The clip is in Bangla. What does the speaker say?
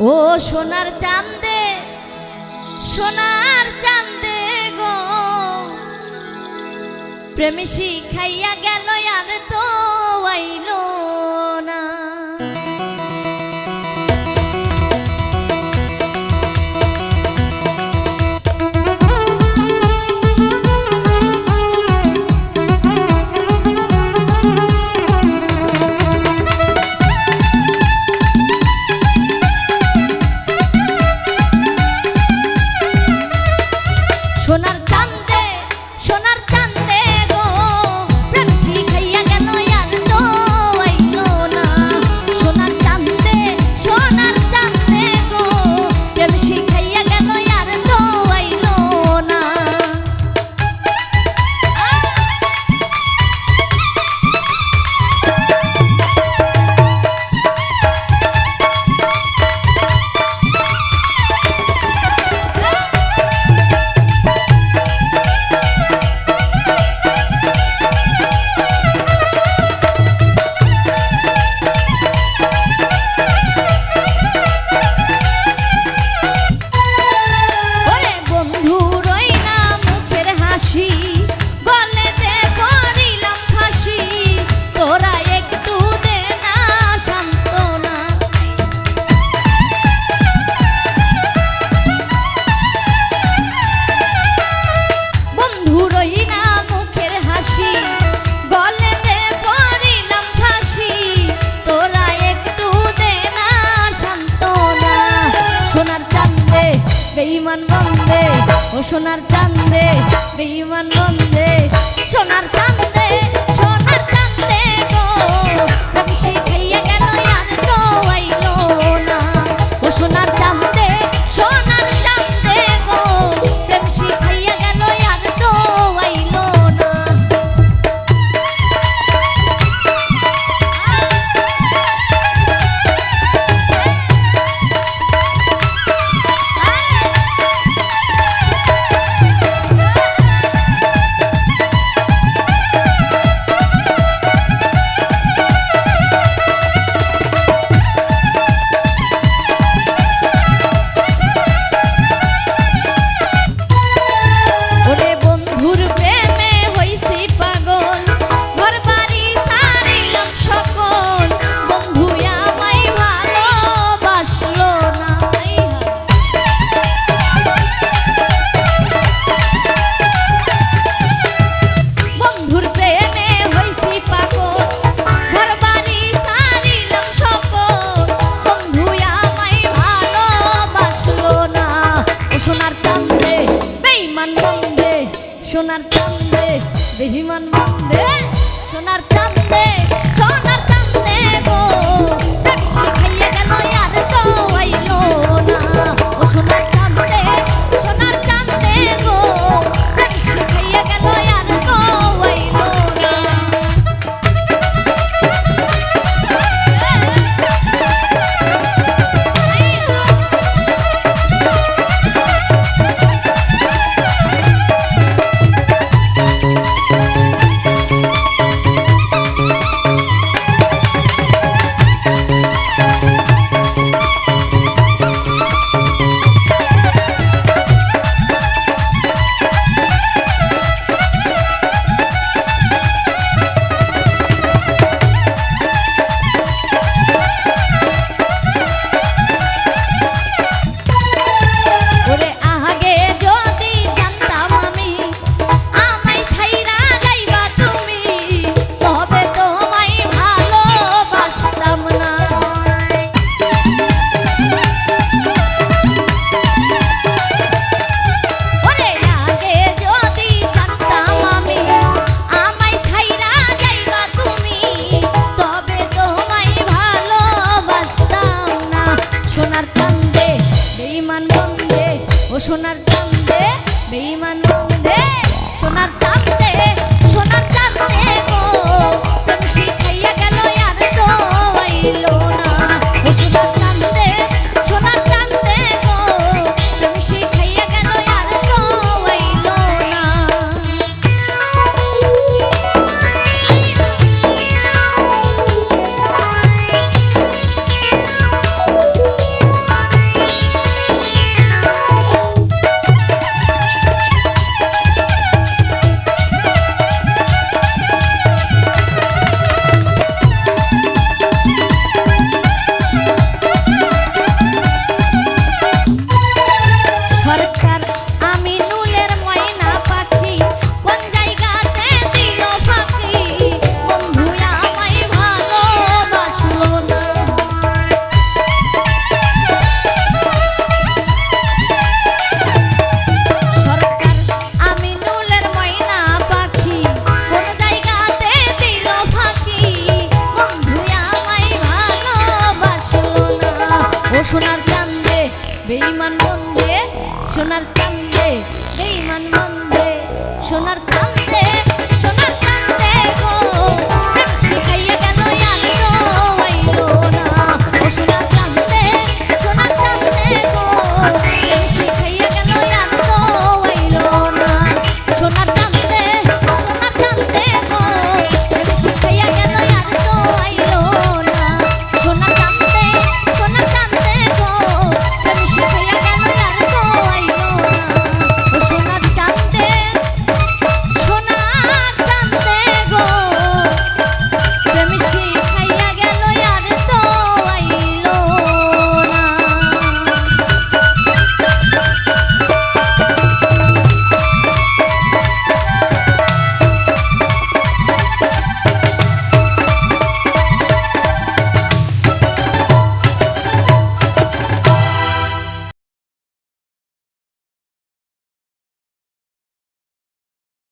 ও সোনার চান্দে সোনার চান্দে গো। প্রেমী শিখাইয়া গেল আর তো আইল না। সোনার চান্দে বেইমান বন্দে সোনার চান্দে one. সোনার কান্দে সোনার কান্দে বেঈমান মন্দে সোনার কান্দে সোনার কান্দে গো।